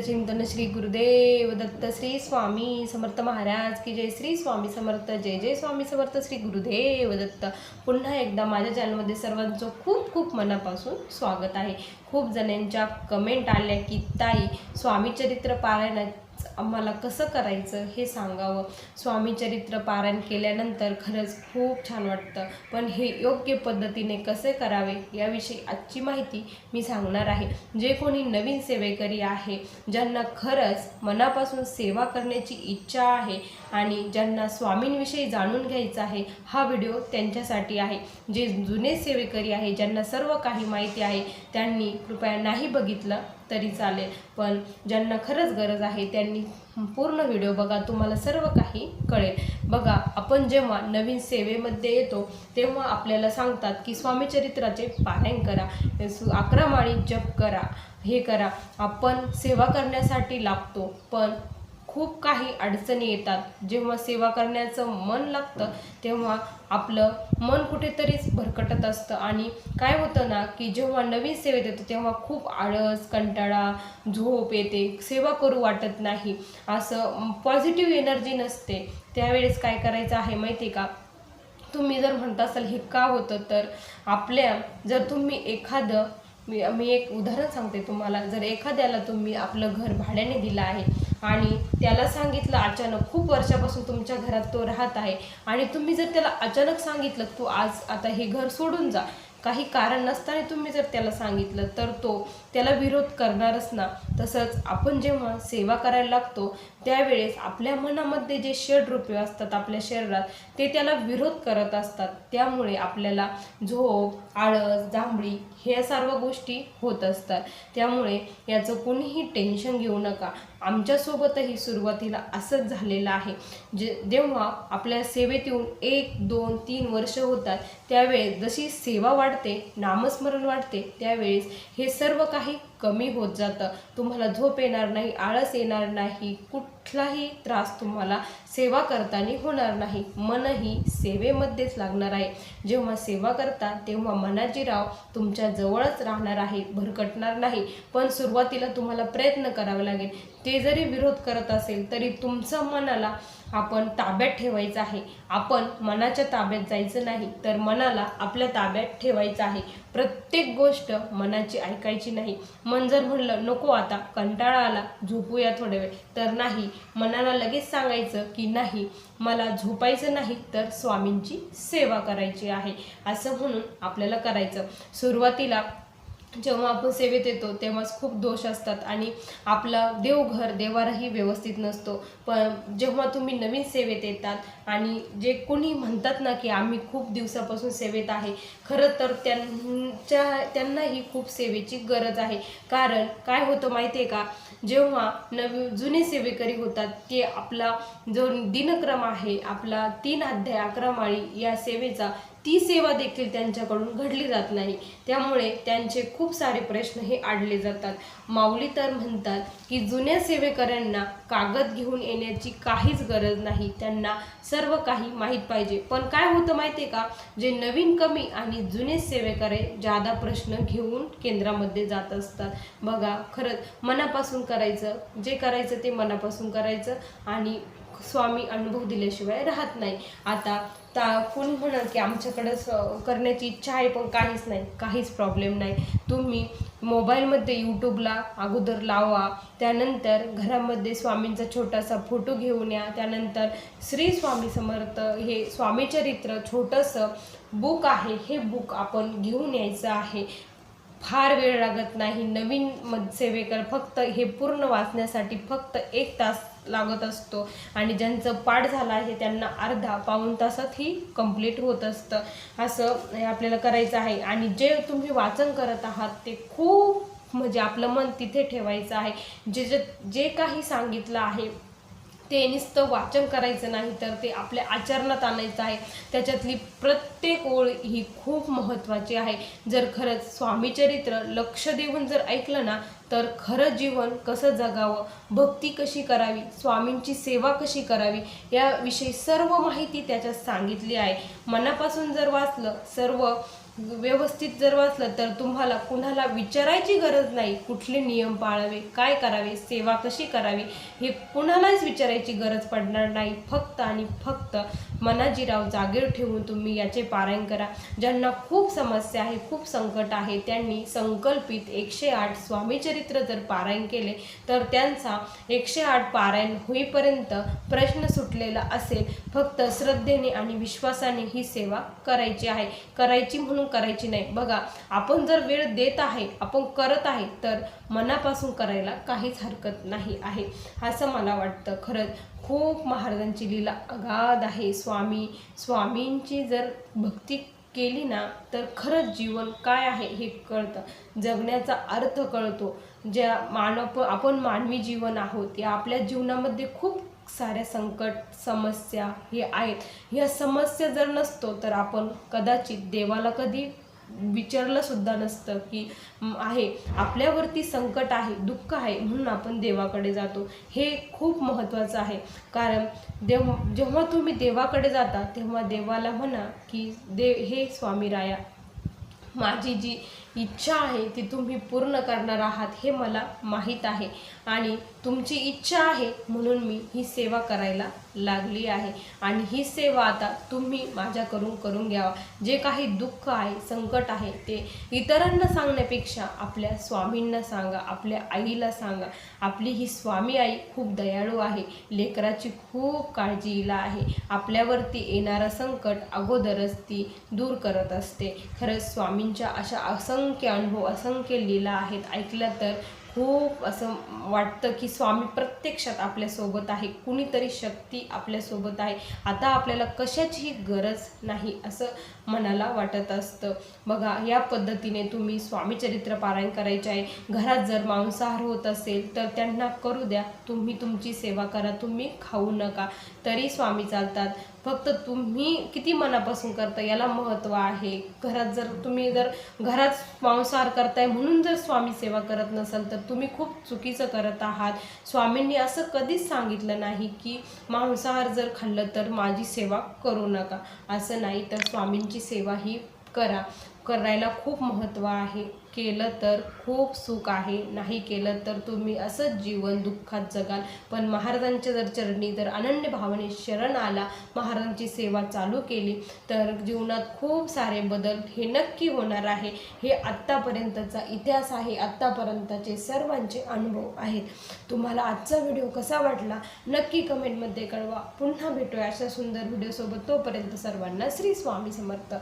चिंतन श्री गुरुदेव दत्त श्री स्वामी समर्थ महाराज की जय श्री स्वामी समर्थ जय जय स्वामी समर्थ श्री गुरुदेव दत्त पुन्हा एकदा माझ्या चॅनलमध्ये सर्वांचं खूप खूप मनापासून स्वागत आहे. खूप जणांच्या कमेंट आल्या की ताई स्वामी चरित्र पारायण आम्हाला कसं करायचं हे सांगावं. स्वामी चरित्र पारायण केल्यानंतर खरंच खूप छान वाटतं. पण हे योग्य पद्धतीने कसे करावे याविषयी आजची माहिती मी सांगणार आहे. जे कोणी नवीन सेवेकरी आहे ज्यांना खरंच मनापासून सेवा करण्याची इच्छा आहे आणि ज्यांना स्वामींविषयी जाणून घ्यायचं आहे हा व्हिडिओ त्यांच्यासाठी आहे. जे जुने सेवेकरी आहे ज्यांना सर्व काही माहिती आहे त्यांनी कृपया नाही बघितलं तरी चालेल. पण ज्यांना खरंच गरज आहे त्यांनी पूर्ण व्हिडिओ बघा तुम्हाला सर्व काही कळेल. बघा आपण जेव्हा नवीन सेवेमध्ये येतो तेव्हा आपल्याला सांगतात की स्वामी चरित्राचे पारायण करा सु- अकरा माळी जप करा हे करा. आपण सेवा करण्यासाठी लागतो पण खूप काही अडचणी येतात. जेव्हा सेवा करण्याचं मन लागतं तेव्हा आपलं मन कुठेतरीच भरकटत असतं. आणि काय होतं ना की जेव्हा नवीन सेवेत येतो तेव्हा खूप आळस कंटाळा झोप येते. सेवा करू वाटत नाही. असं पॉझिटिव्ह एनर्जी नसते. त्यावेळेस काय करायचं आहे माहिती आहे का? तुम्ही जर म्हणत असाल हे का होतं? तर आपल्या जर तुम्ही एखादं मी मी एक उदाहरण सांगते तुम्हाला. जर एखाद्याला तुम्ही आपलं घर भाड्याने दिलं आहे आणि त्याला सांगितलं अचानक खूप वर्षापासून तुमच्या घरात तो राहत आहे. आणि तुम्ही जर त्याला अचानक सांगितलं तू आज आता हे घर सोडून जा. काही कारण नसताना तुम्ही जर त्याला सांगितलं तर तो त्याला विरोध करणारच ना. तसंच आपण जेव्हा सेवा करायला लागतो त्यावेळेस आपल्या मनामध्ये जे षड रुपये असतात आपल्या शरीरात ते त्याला विरोध करत असतात. त्यामुळे आपल्याला झोप आळस जांभळी ह्या सर्व गोष्टी होत असतात. त्यामुळे याचं कोणीही टेन्शन घेऊ नका. आमच्यासोबतही सुरुवातीला असंच झालेलं आहे. जे जेव्हा आपल्या सेवेत येऊन एक दोन तीन वर्ष होतात त्यावेळेस जशी सेवा वाढते नामस्मरण वाढते त्यावेळेस हे सर्व काही कमी होत जातं. तुम्हाला झोप येणार नाही आळस येणार नाही कुठलाही त्रास तुम्हाला सेवा करताना होणार नाही. मनही सेवेमध्येच लागणार आहे. जेव्हा सेवा करता तेव्हा मनाची राव तुमच्या जवळच राहणार आहे भरकटणार नाही. पण सुरुवातीला तुम्हाला प्रयत्न करावे लागेल. ते जरी विरोध करत असेल तरी तुमचं मनाला आपण ताब्यात ठेवायचं आहे. आपण मनाच्या ताब्यात जायचं नाही तर मनाला आपल्या ताब्यात ठेवायचं आहे. प्रत्येक गोष्ट मनाची ऐकायची नाही. मन जर म्हणलं नको आता कंटाळा आला झोपूया थोडे वेळ. तर नाही. मनाला लगेच सांगायचं की नाही. मला झोपायचं नाही तर स्वामींची सेवा करायची आहे. असं म्हणून आपल्याला करायचं. सुरुवातीला जेव्हा आपण सेवेत येतो तेव्हाच खूप दोष असतात आणि आपला देवघर देवाराही व्यवस्थित नसतो. पण जेव्हा तुम्ही नवीन सेवेत येतात आणि जे कोणी म्हणतात ना की आम्ही खूप दिवसापासून सेवेत आहे खरं तर त्यांच्या त्यांनाही खूप सेवेची गरज आहे. कारण काय होतं माहिती आहे का? जेव्हा नवी जुने सेवेकरी होतात ते आपला जो दिनक्रम आहे आपला तीन अध्याय अकरा माळी या सेवेचा ती सेवा देखील त्यांच्याकडून घडली जात नाही. त्यामुळे त्यांचे खूप सारे प्रश्न हे आडले जातात. माऊली तर म्हणतात की जुन्या सेवेकऱ्यांना कागद घेऊन येण्याची काहीच गरज नाही. त्यांना सर्व काही माहीत पाहिजे. पण काय होतं माहिती आहे का? जे नवीन कमी आणि जुने सेवेकरे जादा प्रश्न घेऊन केंद्रामध्ये जात असतात. बघा खरंच मनापासून करायचं जे करायचं ते मनापासून करायचं आणि स्वामी अनुभव दिल्याशिवाय राहत नाही. आता ता कोणी म्हणाल की आमच्याकडं स करण्याची इच्छा आहे पण काहीच नाही काहीच प्रॉब्लेम नाही. तुम्ही मोबाईलमध्ये यूट्यूबला अगोदर लावा त्यानंतर घरामध्ये स्वामींचा छोटासा फोटो घेऊन या त्यानंतर श्री स्वामी समर्थ हे स्वामीचरित्र छोटंसं बुक आहे हे बुक आपण घेऊन यायचं आहे. फार वेळ लागत नाही. नवीन मद सेवेकर फक्त हे पूर्ण वाचण्यासाठी फक्त एक तास लागत असतो. आणि ज्यांचं पाठ झालं आहे त्यांना अर्धा पाऊण तासात ही कंप्लीट होत असतं. असं हे आपल्याला करायचं आहे. आणि जे तुम्ही वाचन करत आहात ते खूप म्हणजे आपलं मन तिथे ठेवायचं आहे. जे जे जे काही सांगितलं आहे ते नुसतं वाचन करायचं नाही तर ते आपल्या आचरणात आणायचं आहे. त्याच्यातली प्रत्येक ओळ ही खूप महत्त्वाची आहे. जर खरंच स्वामीचरित्र लक्ष देऊन जर ऐकलं ना तर खरं जीवन कसं जगावं भक्ती कशी करावी स्वामींची सेवा कशी करावी याविषयी सर्व माहिती त्याच्यात सांगितली आहे. मनापासून जर वाचलं सर्व व्यवस्थित जर वाचलं तर तुम्हाला कुणाला विचारायची गरज नाही कुठले नियम पाळावे काय करावे सेवा कशी करावी हे कुणालाच विचारायची गरज पडणार नाही. फक्त आणि फक्त मनाजीराव जागीर ठेवून तुम्ही याचे पारायण करा. ज्यांना खूप समस्या आहे खूप संकट आहे त्यांनी संकल्पित एकशे आठ स्वामीचरित्र जर पारायण केले तर त्यांचा एकशे आठ पारायण होईपर्यंत प्रश्न सुटलेला असेल. फक्त श्रद्धेने आणि विश्वासाने ही सेवा करायची आहे. करायची म्हणून करायची नाही. बघा आपण जर वेळ देत आहे आपण करत आहे तर मनापासून करायला काहीच हरकत नाही आहे. असं मला वाटतं. खरंच खूप महाराजांची लीला अगाध आहे. स्वामी स्वामी स्वामींची जर भक्ती केली ना तर खरंच जीवन काय आहे हे कळतं. जगण्याचा अर्थ कळतो. ज्या मानव आपण मानवी जीवन आहोत या आपल्या जीवनामध्ये खूप साऱ्या संकट समस्या हे आहेत. ह्या समस्या जर नसतो तर आपण कदाचित देवाला कधी विचारलं सुद्धा नसतं की आहे आपल्यावरती संकट आहे दुःख आहे म्हणून आपण देवाकडे जातो. हे खूप महत्त्वाचं आहे. कारण देव जेव्हा तुम्ही देवाकडे जाता तेव्हा देवाला म्हणा की दे हे स्वामी राया माझी जी इच्छा आहे ती तुम्ही पूर्ण करणार आहात हे मला माहीत आहे. आणि तुमची इच्छा आहे म्हणून मी ही सेवा करायला लागली आहे. आणि ही सेवा आता तुम्ही माझ्याकडून करून घ्यावा. जे काही दुःख आहे संकट आहे ते इतरांना सांगण्यापेक्षा आपल्या स्वामींना सांगा आपल्या आईला सांगा. आपली ही स्वामी आई खूप दयाळू आहे. लेकराची खूप काळजी आहे. आपल्यावरती येणारं संकट अगोदरच ती दूर करत असते. खरंच स्वामी स्वामींच्या अशा असंख्य अनुभव असंख्य लीला आहेत. ऐकल्या तर खूप असं वाटतं की स्वामी प्रत्यक्षात आपल्यासोबत आहे कुणीतरी शक्ती आपल्यासोबत आहे. आता आपल्याला कशाचीही गरज नाही असं मनाला वाटत असतं. बघा या पद्धतीने तुम्ही स्वामी चरित्र पारायण करायचे आहे. घरात जर मांसाहार होत असेल तर त्यांना करू द्या. तुम्ही तुमची सेवा करा. तुम्ही खाऊ नका. तरी स्वामी चालतात. फक्त तुम्ही किती मनापासून करता याला महत्त्व आहे. घरात जर तुम्ही जर घरात मांसाहार करताय म्हणून जर स्वामी सेवा करत नसाल तर तुम्ही खूप चुकीचं करत आहात. स्वामींनी असं कधीच सांगितलं नाही की मांसाहार जर खाल्लं तर माझी सेवा करू नका. असं नाही तर स्वामींची सेवा ही करा. करायला खूप महत्त्व आहे. केलं तर खूप सुख आहे. नाही केलं तर तुम्ही असंच जीवन दुःखात जगाल. पण महाराजांच्या जर चरणी जर अनन्य भावने शरण आला महाराजांची सेवा चालू केली तर जीवनात खूप सारे बदल हे नक्की होणार आहे. हे आत्तापर्यंतचा इतिहास आहे. आत्तापर्यंतचे सर्वांचे अनुभव आहेत. तुम्हाला आजचा व्हिडिओ कसा वाटला? नक्की कमेंटमध्ये कळवा. पुन्हा भेटूया अशा सुंदर व्हिडिओसोबत तोपर्यंत सर्वांना श्री स्वामी समर्थ.